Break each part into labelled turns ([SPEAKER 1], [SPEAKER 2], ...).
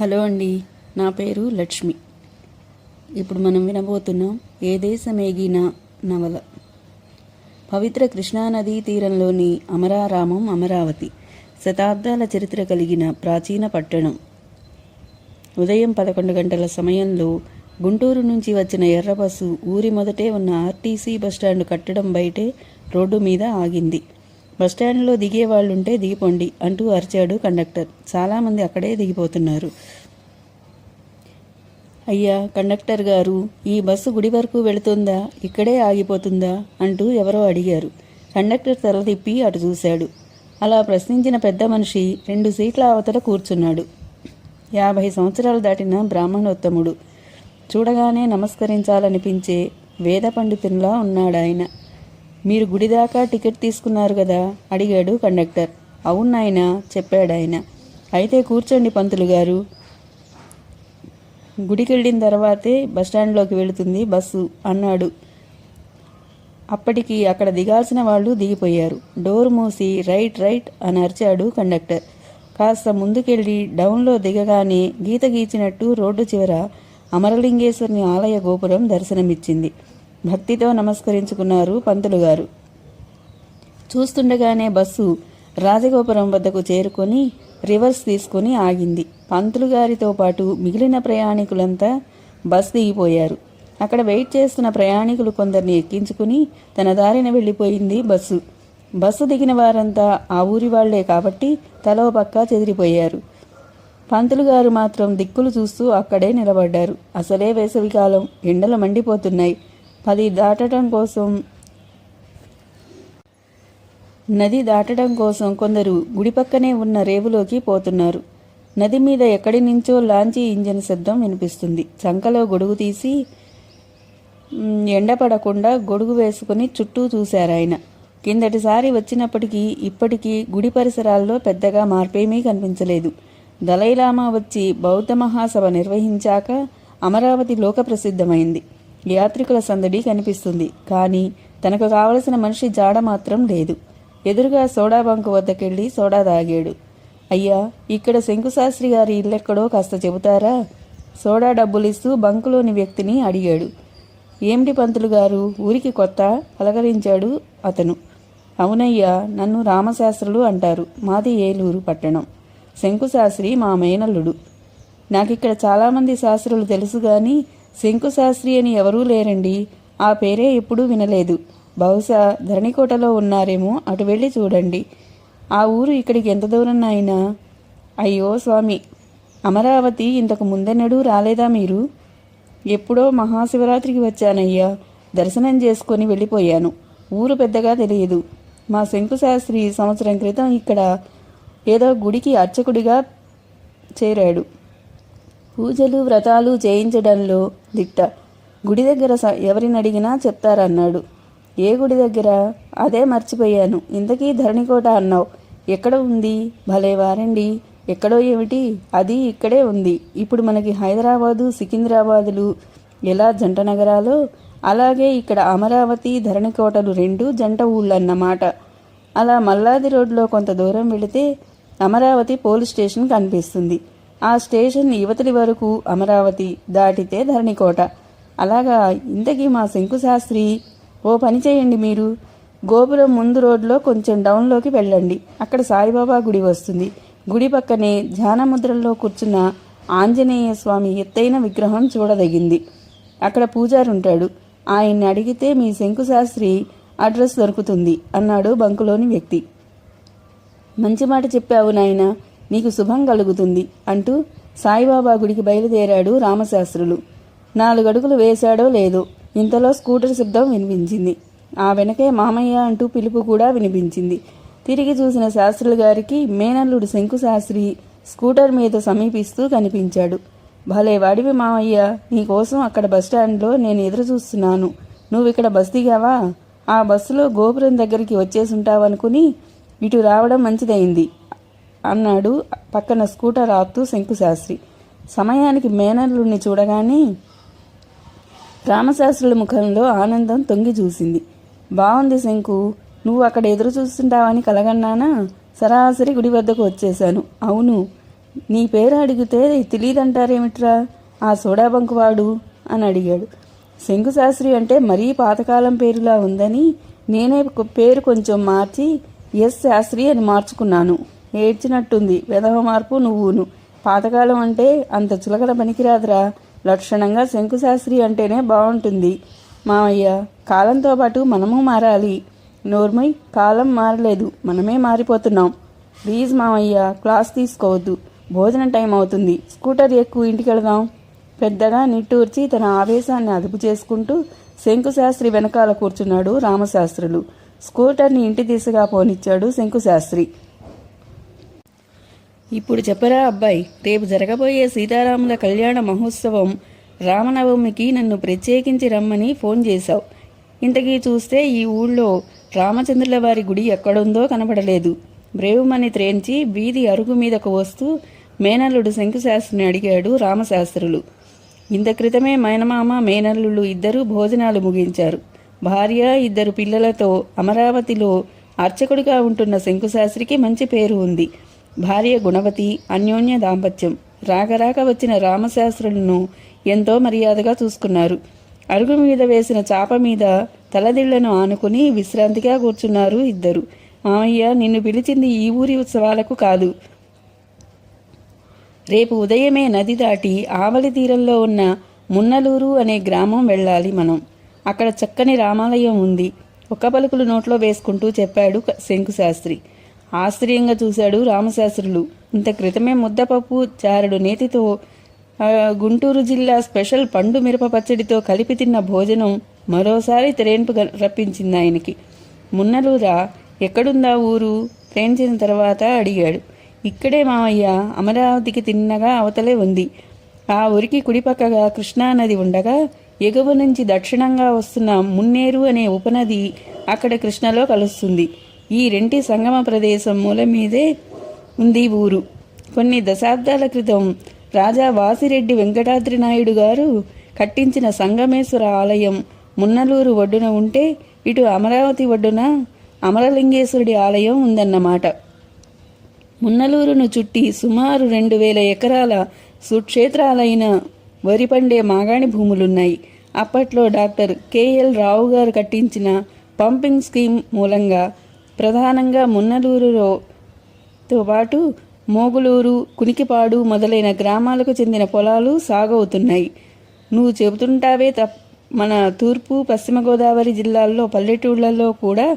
[SPEAKER 1] Hello అండి నా పేరు లక్ష్మి. ఇప్పుడు మనం వినబోతున్నాం ఏ దేశమేగిన నవల. పవిత్ర కృష్ణానదీ తీరంలోని అమరారామం అమరావతి శతాబ్దాల చరిత్ర కలిగిన ప్రాచీన పట్టణం. ఉదయం పదకొండు గంటల సమయంలో గుంటూరు నుంచి వచ్చిన ఎర్రబస్సు ఊరి మొదటే ఉన్న ఆర్టీసీ బస్టాండ్ కట్టడం బయటే రోడ్డు మీద ఆగింది. బస్టాండ్లో దిగే వాళ్ళుంటే దిగిపోండి అంటూ అరిచాడు కండక్టర్. చాలామంది అక్కడే దిగిపోతున్నారు. అయ్యా కండక్టర్ గారు ఈ బస్సు గుడి వరకు వెళుతుందా? ఇక్కడే ఆగిపోతుందా? అంటూ ఎవరో అడిగారు. కండక్టర్ తల తిప్పి అటు చూశాడు. అలా ప్రశ్నించిన పెద్ద మనిషి రెండు సీట్ల అవతల కూర్చున్నాడు. యాభై సంవత్సరాలు దాటిన బ్రాహ్మణోత్తముడు. చూడగానే నమస్కరించాలనిపించే వేద పండితునిలా ఉన్నాడాయన. మీరు గుడి దాకా టికెట్ తీసుకున్నారు కదా? అడిగాడు కండక్టర్. అవును నాయనా చెప్పాడాయన అయితే కూర్చోండి పంతులు గారు. గుడికెళ్ళిన తర్వాతే బస్టాండ్లోకి వెళుతుంది బస్సు అన్నాడు. అప్పటికి అక్కడ దిగాల్సిన వాళ్ళు దిగిపోయారు. డోర్ మూసి రైట్ రైట్ అని అరిచాడు కండక్టర్. కాస్త ముందుకెళ్ళి డౌన్లో దిగగానే గీత గీచినట్టు రోడ్డు చివర అమరలింగేశ్వరుని ఆలయ గోపురం దర్శనమిచ్చింది. భక్తితో నమస్కరించుకున్నారు పంతులు గారు. చూస్తుండగానే బస్సు రాజగోపురం వద్దకు చేరుకొని రివర్స్ తీసుకుని ఆగింది. పంతులు గారితో పాటు మిగిలిన ప్రయాణికులంతా బస్ దిగిపోయారు. అక్కడ వెయిట్ చేస్తున్న ప్రయాణికులు కొందరిని ఎక్కించుకుని తన దారిన వెళ్ళిపోయింది బస్సు. బస్సు దిగిన వారంతా ఆ ఊరి వాళ్ళే కాబట్టి తలో పక్క చెదిరిపోయారు. పంతులు గారు మాత్రం దిక్కులు చూస్తూ అక్కడే నిలబడ్డారు. అసలే వేసవికాలం ఎండలు మండిపోతున్నాయి. పది దాటడం కోసం నది దాటడం కోసం కొందరు గుడి పక్కనే ఉన్న రేవులోకి పోతున్నారు. నది మీద ఎక్కడి నుంచో లాంచీ ఇంజన్ శబ్దం వినిపిస్తుంది. చంకలో గొడుగు తీసి ఎండపడకుండా గొడుగు వేసుకుని చుట్టూ చూశారాయన కిందటిసారి వచ్చినప్పటికీ ఇప్పటికీ గుడి పరిసరాల్లో పెద్దగా మార్పేమీ కనిపించలేదు. దలైలామా వచ్చి బౌద్ధ మహాసభ నిర్వహించాక అమరావతి లోకప్రసిద్ధమైంది యాత్రికుల సందడి కనిపిస్తుంది. కానీ తనకు కావలసిన మనిషి జాడ మాత్రం లేదు. ఎదురుగా సోడా బంకు వద్దకెళ్ళి సోడా తాగాడు. అయ్యా ఇక్కడ శంకుశాస్త్రి గారి ఇల్లెక్కడో కాస్త చెబుతారా? సోడా డబ్బులిస్తూ బంకులోని వ్యక్తిని అడిగాడు. ఏమిటి పంతులు గారు? ఊరికి కొత్త? పలకరించాడు అతను. అవునయ్యా నన్ను రామశాస్త్రులు అంటారు. మాది ఏలూరు పట్టణం. శంకుశాస్త్రి మా మేనల్లుడు. నాకిక్కడ చాలామంది శాస్త్రులు తెలుసు కానీ శంకుశాస్త్రి అని ఎవరూ లేరండి. ఆ పేరే ఎప్పుడూ వినలేదు. బహుశా ధరణికోటలో ఉన్నారేమో అటు వెళ్ళి చూడండి. ఆ ఊరు ఇక్కడికి ఎంత దూరం నాయనా? అయ్యో స్వామి అమరావతి ఇంతకు ముందెన్నడూ రాలేదా మీరు? ఎప్పుడో మహాశివరాత్రికి వచ్చానయ్యా. దర్శనం చేసుకొని వెళ్ళిపోయాను. ఊరు పెద్దగా తెలియదు. మా శంకుశాస్త్రి సంవత్సరం క్రితం ఇక్కడ ఏదో గుడికి అర్చకుడిగా చేరాడు. పూజలు వ్రతాలు చేయించడంలో దిట్ట. గుడి దగ్గర స- ఎవరిని అడిగినా చెప్తారన్నాడు. ఏ గుడి దగ్గర? అదే మర్చిపోయాను. ఇంతకీ ధరణికోట అన్నావు. ఎక్కడ ఉంది? భలే వారండి. ఎక్కడో ఏమిటి? అది ఇక్కడే ఉంది. ఇప్పుడు మనకి హైదరాబాదు సికింద్రాబాదులు ఎలా జంట నగరాలో అలాగే ఇక్కడ అమరావతి ధరణికోటలు రెండు జంట ఊళ్ళన్నమాట. అలా మల్లాది రోడ్లో కొంత దూరం వెళితే అమరావతి పోలీస్ స్టేషన్ కనిపిస్తుంది. ఆ స్టేషన్ యువతలి వరకు అమరావతి దాటితే ధరణికోట. అలాగా ఇంతకీ మా శంకుశాస్త్రి ఓ పని చేయండి మీరు. గోపురం ముందు రోడ్లో కొంచెం డౌన్లోకి వెళ్ళండి. అక్కడ సాయిబాబా గుడి వస్తుంది. గుడి పక్కనే ధ్యానముద్రల్లో కూర్చున్న ఆంజనేయ స్వామి ఎత్తైన విగ్రహం చూడదగింది. అక్కడ పూజారుంటాడు. ఆయన్ని అడిగితే మీ శంకుశాస్త్రి అడ్రస్ దొరుకుతుంది అన్నాడు బంకులోని వ్యక్తి. మంచి మాట చెప్పావు నాయనా. నీకు శుభం కలుగుతుంది అంటూ సాయిబాబా గుడికి బయలుదేరాడు రామశాస్త్రులు. నాలుగడుగులు వేశాడో లేదో ఇంతలో స్కూటర్ శబ్దం వినిపించింది. ఆ వెనకే మామయ్య అంటూ పిలుపు కూడా వినిపించింది. తిరిగి చూసిన శాస్త్రుల గారికి మేనల్లుడు శంకుశాస్త్రి స్కూటర్ మీద సమీపిస్తూ కనిపించాడు. భలే వాడివి మామయ్య నీకోసం అక్కడ బస్టాండ్లో నేను ఎదురు చూస్తున్నాను. నువ్వు ఇక్కడ బస్ దిగావా ఆ బస్సులో గోపురం దగ్గరికి వచ్చేసుంటావనుకుని ఇటు రావడం మంచిదైంది. అన్నాడు పక్కన స్కూటర్ ఆపుతూ శంకుశాస్త్రి. సమయానికి మేనల్లుడిని చూడగానే రామశాస్త్రుల ముఖంలో ఆనందం తొంగి చూసింది. బాగుంది శంకు నువ్వు అక్కడ ఎదురు చూస్తుంటావని కలగన్నానా? సరాసరి గుడి వద్దకు వచ్చేశాను. అవును నీ పేరు అడిగితే తెలియదంటారేమిట్రా? ఆ సోడాబంకు వాడు అని అడిగాడు. శంకుశాస్త్రి అంటే మరీ పాతకాలం పేరులా ఉందని నేనే పేరు కొంచెం మార్చి ఎస్ శాస్త్రి అని మార్చుకున్నాను. ఏడ్చినట్టుంది. వెధవ మార్పు నువ్వును. పాతకాలం అంటే అంత చులకన పనికిరాదురా. లక్షణంగా శంకుశాస్త్రి అంటేనే బాగుంటుంది మావయ్య కాలంతో పాటు మనము మారాలి. నోర్మయ్ కాలం మారలేదు. మనమే మారిపోతున్నాం. ప్లీజ్ మావయ్య క్లాస్ తీసుకోవద్దు. భోజనం టైం అవుతుంది. స్కూటర్ ఎక్కువ ఇంటికి వెళదాం పెద్దగా నిట్టూర్చి తన ఆవేశాన్ని అదుపు చేసుకుంటూ శంకుశాస్త్రి వెనకాల కూర్చున్నాడు రామశాస్త్రులు. స్కూటర్ని ఇంటి దిశగా పోనిచ్చాడు శంకుశాస్త్రి. ఇప్పుడు చెప్పరా అబ్బాయి. రేపు జరగబోయే సీతారాముల కళ్యాణ మహోత్సవం రామనవమికి నన్ను ప్రత్యేకించి రమ్మని ఫోన్ చేశావు. ఇంతకీ చూస్తే ఈ ఊళ్ళో రామచంద్రుల వారి గుడి ఎక్కడుందో కనబడలేదు. బ్రేవుమని త్రేంచి వీధి అరుగు మీదకు వస్తూ మేనల్లుడు శంకుశాస్త్రిని అడిగాడు రామశాస్త్రులు. ఇంత క్రితమే మైనమామ మేనల్లుళ్ళు ఇద్దరూ భోజనాలు ముగించారు. భార్య ఇద్దరు పిల్లలతో అమరావతిలో అర్చకుడిగా ఉంటున్న శంకుశాస్త్రికి మంచి పేరు ఉంది. భార్య గుణవతి అన్యోన్య దాంపత్యం. రాకరాక వచ్చిన రామశాస్త్రులను ఎంతో మర్యాదగా చూసుకున్నారు. అరుగు మీద వేసిన చాప మీద తలదిళ్ళను ఆనుకుని విశ్రాంతిగా కూర్చున్నారు ఇద్దరు. మామయ్య నిన్ను పిలిచింది ఈ ఊరి ఉత్సవాలకు కాదు. రేపు ఉదయమే నది దాటి ఆవలి తీరంలో ఉన్న మున్నలూరు అనే గ్రామం వెళ్ళాలి మనం. అక్కడ చక్కని రామాలయం ఉంది. ఒక్క పలుకులు నోట్లో వేసుకుంటూ చెప్పాడు క- శంకుశాస్త్రి. ఆశ్చర్యంగా చూశాడు రామశాస్త్రులు. ఇంత క్రితమే ముద్దపప్పు చారుడు నేతితో గుంటూరు జిల్లా స్పెషల్ పండు మిరప పచ్చడితో కలిపి తిన్న భోజనం మరోసారి తెరేన్పు రప్పించింది ఆయనకి. మున్నలూరా ఎక్కడుందా ఊరు? తేంచిన తర్వాత అడిగాడు. ఇక్కడే మామయ్య అమరావతికి తిన్నగా అవతలే ఉంది. ఆ ఊరికి కుడిపక్కగా కృష్ణానది ఉండగా ఎగువ నుంచి దక్షిణంగా వస్తున్న మున్నేరు అనే ఉపనది అక్కడ కృష్ణలో కలుస్తుంది. ఈ రెంటి సంగమ ప్రదేశం మూల మీదే ఉంది ఊరు. కొన్ని దశాబ్దాల క్రితం రాజా వాసిరెడ్డి వెంకటాద్రి నాయుడు గారు కట్టించిన సంగమేశ్వర ఆలయం మున్నలూరు ఒడ్డున ఉంటే ఇటు అమరావతి ఒడ్డున అమరలింగేశ్వరుడి ఆలయం ఉందన్నమాట. మున్నలూరును చుట్టి సుమారు రెండు వేల ఎకరాల సుక్షేత్రాలైన వరి పండే మాగాణి భూములున్నాయి. అప్పట్లో డాక్టర్ కేఎల్ రావు గారు కట్టించిన పంపింగ్ స్కీమ్ మూలంగా ప్రధానంగా మున్నలూరులోతో పాటు మోగులూరు కునికిపాడు మొదలైన గ్రామాలకు చెందిన పొలాలు సాగవుతున్నాయి. నువ్వు చెబుతుంటావే తప్ మన తూర్పు పశ్చిమ గోదావరి జిల్లాల్లో పల్లెటూళ్ళల్లో కూడా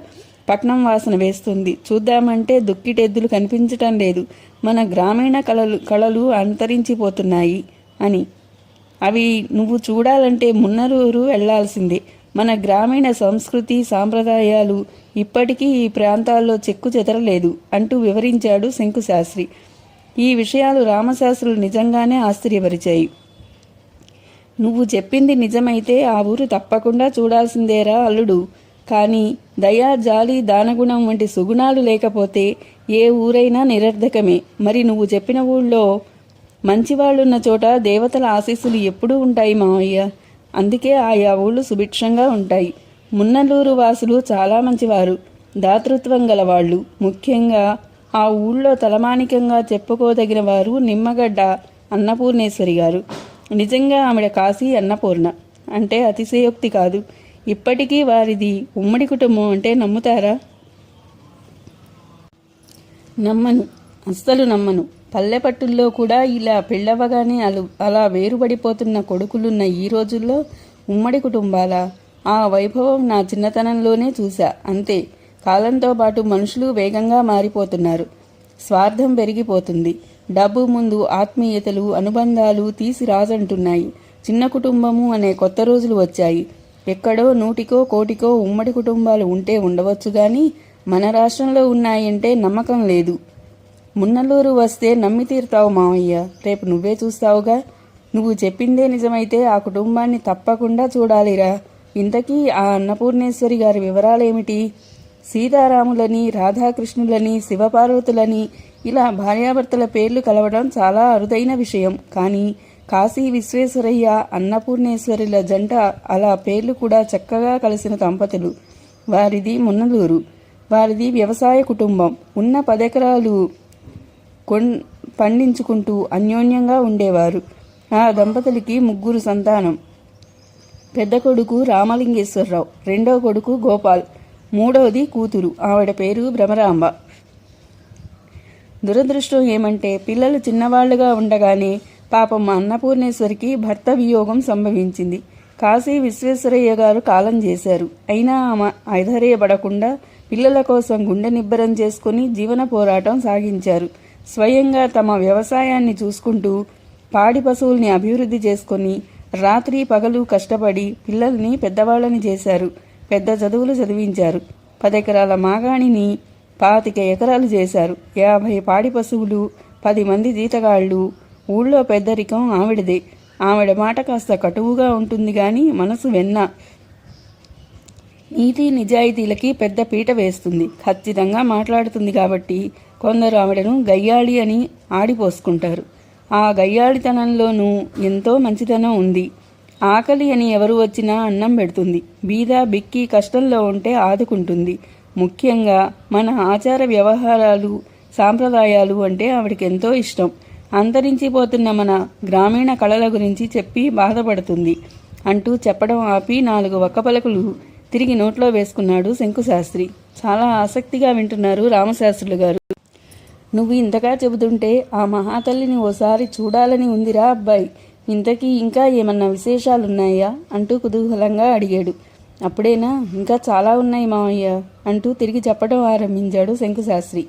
[SPEAKER 1] పట్నం వాసన వేస్తుంది. చూద్దామంటే దుక్కిటెద్దులు కనిపించటం లేదు. మన గ్రామీణ కళలు కళలు అంతరించిపోతున్నాయి అని. అవి నువ్వు చూడాలంటే మున్నరూరు వెళ్ళాల్సిందే మన గ్రామీణ సంస్కృతి సాంప్రదాయాలు ఇప్పటికీ ఈ ప్రాంతాల్లో చెక్కు చెదరలేదు అంటూ వివరించాడు శంకుశాస్త్రి. ఈ విషయాలు రామశాస్త్రులు నిజంగానే ఆశ్చర్యపరిచాయి. నువ్వు చెప్పింది నిజమైతే ఆ ఊరు తప్పకుండా చూడాల్సిందేరా అల్లుడు. కానీ దయా జాలి దానగుణం వంటి సుగుణాలు లేకపోతే ఏ ఊరైనా నిరర్ధకమే. మరి నువ్వు చెప్పిన ఊళ్ళో మంచివాళ్ళున్న చోట దేవతల ఆశీస్సులు ఎప్పుడూ ఉంటాయి మావయ్య. అందుకే ఆయా ఊళ్ళు సుభిక్షంగా ఉంటాయి. మున్నలూరు వాసులు చాలా మంచివారు. దాతృత్వం గలవాళ్ళు. ముఖ్యంగా ఆ ఊళ్ళో తలమానికంగా చెప్పుకోదగిన వారు నిమ్మగడ్డ అన్నపూర్ణేశ్వరి గారు. నిజంగా ఆవిడ కాశీ అన్నపూర్ణ. అంటే అతిశయోక్తి కాదు. ఇప్పటికీ వారిది ఉమ్మడి కుటుంబం అంటే నమ్ముతారా? నమ్మను. అస్సలు నమ్మను. పల్లెపట్టుల్లో కూడా ఇలా పెళ్ళవగానే అలు అలా వేరుపడిపోతున్న కొడుకులున్న ఈ రోజుల్లో ఉమ్మడి కుటుంబాల ఆ వైభవం నా చిన్నతనంలోనే చూశా అంతే. కాలంతో పాటు మనుషులు వేగంగా మారిపోతున్నారు. స్వార్థం పెరిగిపోతుంది. డబ్బు ముందు ఆత్మీయతలు అనుబంధాలు తీసి రాజంటున్నాయి. చిన్న కుటుంబము అనే కొత్త రోజులు వచ్చాయి. ఎక్కడో నూటికో కోటికో ఉమ్మడి కుటుంబాలు ఉంటే ఉండవచ్చు కానీ మన రాష్ట్రంలో ఉన్నాయంటే నమ్మకం లేదు. మున్నలూరు వస్తే నమ్మి తీరుతావు మావయ్య. రేపు నువ్వే చూస్తావుగా. నువ్వు చెప్పిందే నిజమైతే ఆ కుటుంబాన్ని తప్పకుండా చూడాలిరా. ఇంతకీ ఆ అన్నపూర్ణేశ్వరి గారి వివరాలేమిటి? సీతారాములని రాధాకృష్ణులని శివపార్వతులని ఇలా భార్యాభర్తల పేర్లు కలవడం చాలా అరుదైన విషయం. కానీ కాశీ విశ్వేశ్వరయ్య అన్నపూర్ణేశ్వరుల జంట అలా పేర్లు కూడా చక్కగా కలిసిన దంపతులు. వారిది మున్నలూరు. వారిది వ్యవసాయ కుటుంబం. ఉన్న పదెకరాలు కొన్ పండించుకుంటూ అన్యోన్యంగా ఉండేవారు. ఆ దంపతులకి ముగ్గురు సంతానం. పెద్ద కొడుకు రామలింగేశ్వరరావు రెండో కొడుకు గోపాల్ మూడవది కూతురు. ఆవిడ పేరు భ్రమరాంబ. దురదృష్టం ఏమంటే పిల్లలు చిన్నవాళ్ళుగా ఉండగానే పాపం మా అన్నపూర్ణేశ్వరికి భర్త వియోగం సంభవించింది. కాశీ విశ్వేశ్వరయ్య గారు కాలం చేశారు. అయినా ఆమె ఐధైర్యపడకుండా పిల్లల కోసం గుండె నిబ్బరం చేసుకుని జీవన పోరాటం సాగించారు. స్వయంగా తమ వ్యవసాయాన్ని చూసుకుంటూ పాడి పశువుల్ని అభివృద్ధి చేసుకొని రాత్రి పగలు కష్టపడి పిల్లల్ని పెద్దవాళ్ళని చేశారు. పెద్ద చదువులు చదివించారు. పదెకరాల మాగాణిని పాతిక ఎకరాలు చేశారు. యాభై పాడి పశువులు పది మంది జీతగాళ్ళు ఊళ్ళో పెద్దరికం ఆవిడదే. ఆవిడ మాట కాస్త కటువుగా ఉంటుంది కానీ మనసు వెన్న. నీతి నిజాయితీలకి పెద్ద పీట వేస్తుంది. ఖచ్చితంగా మాట్లాడుతుంది కాబట్టి కొందరు ఆవిడను గయ్యాళి అని ఆడిపోసుకుంటారు. ఆ గయ్యాళితనంలోనూ ఎంతో మంచితనం ఉంది. ఆకలి అని ఎవరు వచ్చినా అన్నం పెడుతుంది. బీద బిక్కి కష్టంలో ఉంటే ఆదుకుంటుంది. ముఖ్యంగా మన ఆచార వ్యవహారాలు సాంప్రదాయాలు అంటే ఆవిడకి ఎంతో ఇష్టం. అంతరించిపోతున్న మన గ్రామీణ కళల గురించి చెప్పి బాధపడుతుంది. అంటూ చెప్పడం ఆపి నాలుగు ఒక్కపలకులు తిరిగి నోట్లో వేసుకున్నాడు శంకుశాస్త్రి. చాలా ఆసక్తిగా వింటున్నారు రామశాస్త్రులు గారు. నువ్వు ఇంతగా చెబుతుంటే ఆ మహాతల్లిని ఓసారి చూడాలని ఉందిరా అబ్బాయి. ఇంతకీ ఇంకా ఏమన్నా విశేషాలున్నాయా? అంటూ కుతూహలంగా అడిగాడు. అప్పుడేనా? ఇంకా చాలా ఉన్నాయి మామయ్య అంటూ తిరిగి చెప్పడం ఆరంభించాడు శంకుశాస్త్రి.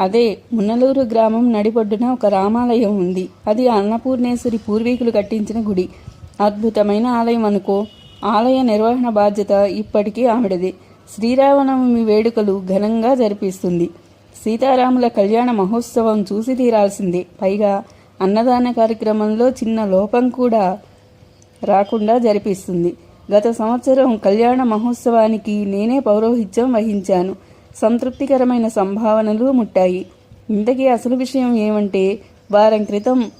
[SPEAKER 1] అదే మున్నలూరు గ్రామం నడిపొడ్డున ఒక రామాలయం ఉంది. అది అన్నపూర్ణేశ్వరి పూర్వీకులు కట్టించిన గుడి. అద్భుతమైన ఆలయం అనుకో. ఆలయ నిర్వహణ బాధ్యత ఇప్పటికీ ఆవిడది శ్రీరామనవమి వేడుకలు ఘనంగా జరిపిస్తుంది. సీతారాముల కళ్యాణ మహోత్సవం చూసి తీరాల్సిందే. పైగా అన్నదాన కార్యక్రమంలో చిన్న లోపం కూడా రాకుండా జరిపిస్తుంది. గత సంవత్సరం కళ్యాణ మహోత్సవానికి నేనే పౌరోహిత్యం వహించాను. సంతృప్తికరమైన సంభావనలు ముట్టాయి. ఇంతకీ అసలు విషయం ఏమంటే వారం క్రితం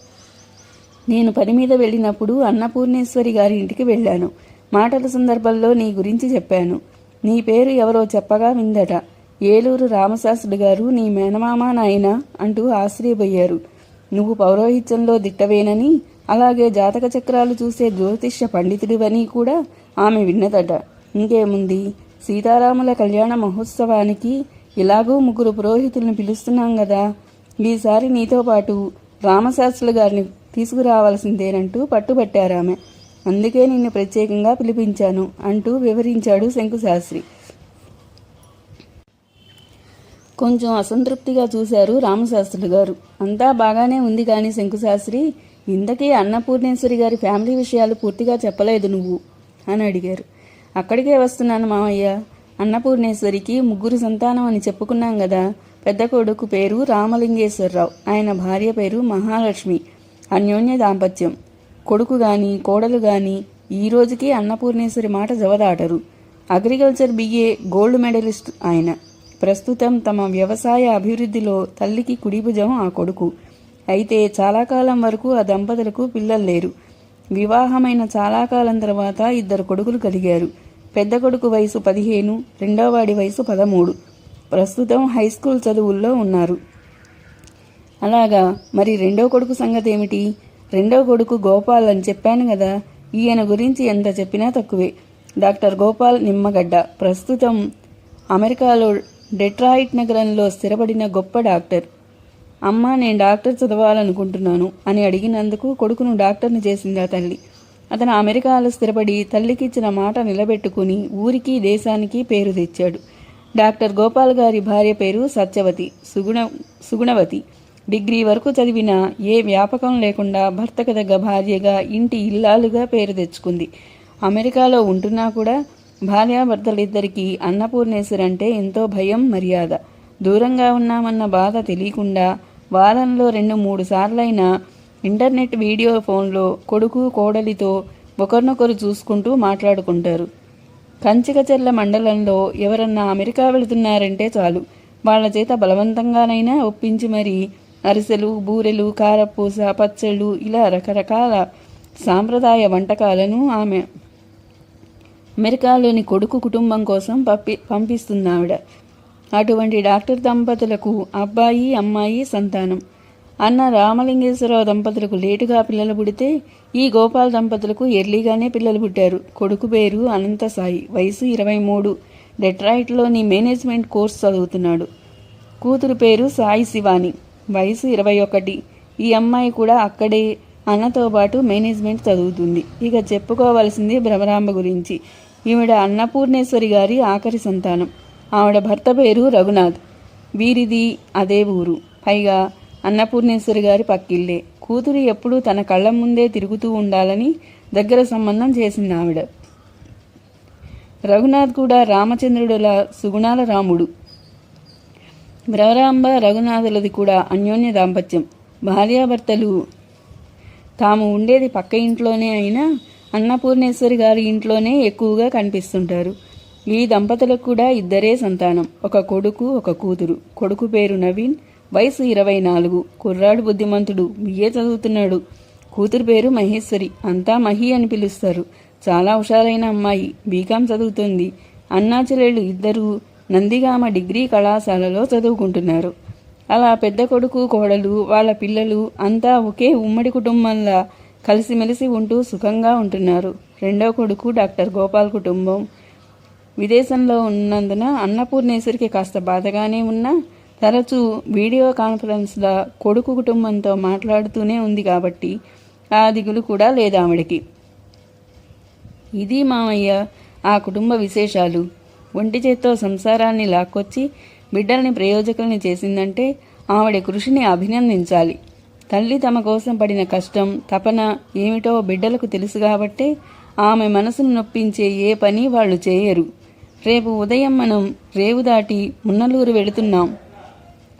[SPEAKER 1] నేను పని మీద వెళ్ళినప్పుడు అన్నపూర్ణేశ్వరి గారి ఇంటికి వెళ్ళాను. మాటల సందర్భంలో నీ గురించి చెప్పాను. నీ పేరు ఎవరో చెప్పగా విందట. ఏలూరు రామశాస్త్రుడు గారు నీ మేనమామ నాయన అంటూ ఆశ్చర్యపోయారు. నువ్వు పౌరోహిత్యంలో దిట్టవేనని అలాగే జాతక చక్రాలు చూసే జ్యోతిష్య పండితుడివని కూడా ఆమె విన్నదట. ఇంకేముంది? సీతారాముల కళ్యాణ మహోత్సవానికి ఇలాగూ ముగ్గురు పురోహితులను పిలుస్తున్నాం కదా ఈసారి నీతో పాటు రామశాస్త్రులు గారిని తీసుకురావాల్సిందేనంటూ పట్టుబట్టారామె. అందుకే నిన్ను ప్రత్యేకంగా పిలిపించాను అంటూ వివరించాడు శంకుశాస్త్రి. కొంచెం అసంతృప్తిగా చూశారు రామశాస్త్రులు గారు. అంతా బాగానే ఉంది కానీ శంకుశాస్త్రి ఇంతకీ అన్నపూర్ణేశ్వరి గారి ఫ్యామిలీ విషయాలు పూర్తిగా చెప్పలేదు నువ్వు అని అడిగారు. అక్కడికే వస్తున్నాను మామయ్య. అన్నపూర్ణేశ్వరికి ముగ్గురు సంతానం అని చెప్పుకున్నాం కదా. పెద్ద కొడుకు పేరు రామలింగేశ్వరరావు. ఆయన భార్య పేరు మహాలక్ష్మి. అన్యోన్య దాంపత్యం. కొడుకు గాని కోడలు గాని ఈ రోజుకి అన్నపూర్ణేశ్వరి మాట జవదాటరు. అగ్రికల్చర్ బిఏ గోల్డ్ మెడలిస్ట్ ఆయన. ప్రస్తుతం తమ వ్యవసాయ అభివృద్ధిలో తల్లికి కుడిభుజం ఆ కొడుకు. అయితే చాలా కాలం వరకు ఆ దంపతులకు పిల్లలు లేరు. వివాహమైన చాలా కాలం తర్వాత ఇద్దరు కొడుకులు కలిగారు. పెద్ద కొడుకు వయసు పదిహేను రెండవ వాడి వయసు పదమూడు. ప్రస్తుతం హై స్కూల్ చదువుల్లో ఉన్నారు. అలాగా మరి రెండో కొడుకు సంగతి ఏమిటి రెండో కొడుకు గోపాల్ అని చెప్పాను కదా ఈయన గురించి ఎంత చెప్పినా తక్కువే. డాక్టర్ గోపాల్ నిమ్మగడ్డ. ప్రస్తుతం అమెరికాలో డెట్రాయిట్ నగరంలో స్థిరపడిన గొప్ప డాక్టర్. అమ్మ నేను డాక్టర్ చదవాలనుకుంటున్నాను అని అడిగినందుకు కొడుకును డాక్టర్ని చేసింది ఆ తల్లి. అతను అమెరికాలో స్థిరపడి తల్లికిచ్చిన మాట నిలబెట్టుకుని ఊరికి దేశానికి పేరు తెచ్చాడు. డాక్టర్ గోపాల్ గారి భార్య పేరు సత్యవతి సుగుణ సుగుణవతి. డిగ్రీ వరకు చదివిన ఏ వ్యాపకం లేకుండా భర్తకు తగ్గ భార్యగా ఇంటి ఇల్లాలుగా పేరు తెచ్చుకుంది. అమెరికాలో ఉంటున్నా కూడా భార్యాభర్తలిద్దరికీ అన్నపూర్ణేశ్వర్ అంటే ఎంతో భయం మర్యాద. దూరంగా ఉన్నామన్న బాధ తెలియకుండా వారంలో రెండు మూడు సార్లైనా ఇంటర్నెట్ వీడియో ఫోన్లో కొడుకు కోడలితో ఒకరినొకరు చూసుకుంటూ మాట్లాడుకుంటారు. కంచికచెర్ల మండలంలో ఎవరన్నా అమెరికా వెళుతున్నారంటే చాలు. వాళ్ళ చేత బలవంతంగానైనా ఒప్పించి మరి అరిసెలు బూరెలు కారపూస పచ్చళ్ళు ఇలా రకరకాల సాంప్రదాయ వంటకాలను ఆమె అమెరికాలోని కొడుకు కుటుంబం కోసం పంపి పంపిస్తుంది ఆవిడ అటువంటి డాక్టర్ దంపతులకు అబ్బాయి అమ్మాయి సంతానం. అన్న రామలింగేశ్వరరావు దంపతులకు లేటుగా పిల్లలు పుడితే ఈ గోపాల్ దంపతులకు ఎర్లీగానే పిల్లలు పుట్టారు. కొడుకు పేరు అనంత సాయి. వయసు ఇరవై మూడు డెట్రాయిట్లోని మేనేజ్మెంట్ కోర్స్ చదువుతున్నాడు. కూతురు పేరు సాయి శివాని. వయసు ఇరవై ఒకటి. ఈ అమ్మాయి కూడా అక్కడే అన్నతో పాటు మేనేజ్మెంట్ చదువుతుంది. ఇక చెప్పుకోవలసింది భ్రమరాంబ గురించి. ఈవిడ అన్నపూర్ణేశ్వరి గారి ఆఖరి సంతానం. ఆవిడ భర్త పేరు రఘునాథ్. వీరిది అదే ఊరు. పైగా అన్నపూర్ణేశ్వరి గారి పక్కిల్లే కూతురు ఎప్పుడూ తన కళ్ళ ముందే తిరుగుతూ ఉండాలని దగ్గర సంబంధం చేసింది ఆవిడ. రఘునాథ్ కూడా రామచంద్రుడుల సుగుణాల రాముడు. భ్రవరాంబ రఘునాథులది కూడా అన్యోన్య దాంపత్యం. భార్యాభర్తలు తాము ఉండేది పక్క ఇంట్లోనే అయినా అన్నపూర్ణేశ్వరి గారి ఇంట్లోనే ఎక్కువగా కనిపిస్తుంటారు. ఈ దంపతులకు కూడా ఇద్దరే సంతానం. ఒక కొడుకు ఒక కూతురు. కొడుకు పేరు నవీన్. వయసు ఇరవై నాలుగు. కుర్రాడు బుద్ధిమంతుడు. బిఏ చదువుతున్నాడు. కూతురు పేరు మహేశ్వరి. అంతా మహి అని పిలుస్తారు. చాలా హుషారైన అమ్మాయి. బీకాం చదువుతుంది. అన్నా చెల్లెళ్ళు నందిగామ డిగ్రీ కళాశాలలో చదువుకుంటున్నారు. అలా పెద్ద కొడుకు కోడలు వాళ్ళ పిల్లలు అంతా ఒకే ఉమ్మడి కుటుంబంలా కలిసిమెలిసి ఉంటూ సుఖంగా ఉంటున్నారు. రెండో కొడుకు డాక్టర్ గోపాల్ కుటుంబం. విదేశంలో ఉన్నందున అన్నపూర్ణేశ్వరికి కాస్త బాధగానే ఉన్నా తరచూ వీడియో కాన్ఫరెన్స్ల కొడుకు కుటుంబంతో మాట్లాడుతూనే ఉంది కాబట్టి ఆ దిగులు కూడా లేదు ఆవిడకి ఇది మామయ్య ఆ కుటుంబ విశేషాలు. ఒంటి చేత్తో సంసారాన్ని లాక్కొచ్చి బిడ్డల్ని ప్రయోజకుల్ని చేసిందంటే ఆవిడ కృషిని అభినందించాలి. తల్లి తమ కోసం పడిన కష్టం తపన ఏమిటో బిడ్డలకు తెలుసు కాబట్టే ఆమె మనసును నొప్పించే ఏ పని వాళ్ళు చేయరు. రేపు ఉదయం మనం రేవు దాటి మున్నలూరు వెళుతున్నాం.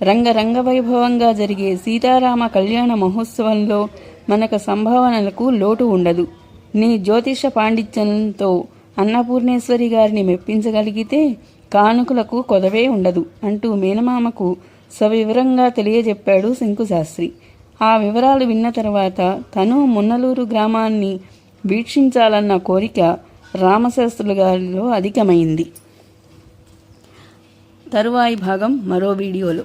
[SPEAKER 1] రంగరంగ వైభవంగా జరిగే సీతారామ కళ్యాణ మహోత్సవంలో మనకు సంభావనలకు లోటు ఉండదు. నీ జ్యోతిష పాండిత్యంతో అన్నపూర్ణేశ్వరి గారిని మెప్పించగలిగితే కానుకలకు కొదవే ఉండదు అంటూ మేనమామకు సవివరంగా తెలియజెప్పాడు శంకుశాస్త్రి. ఆ వివరాలు విన్న తర్వాత తను మున్నలూరు గ్రామాన్ని వీక్షించాలన్న కోరిక రామశాస్త్రుల గారిలో అధికమైంది. తరువాయి భాగం మరో వీడియోలో.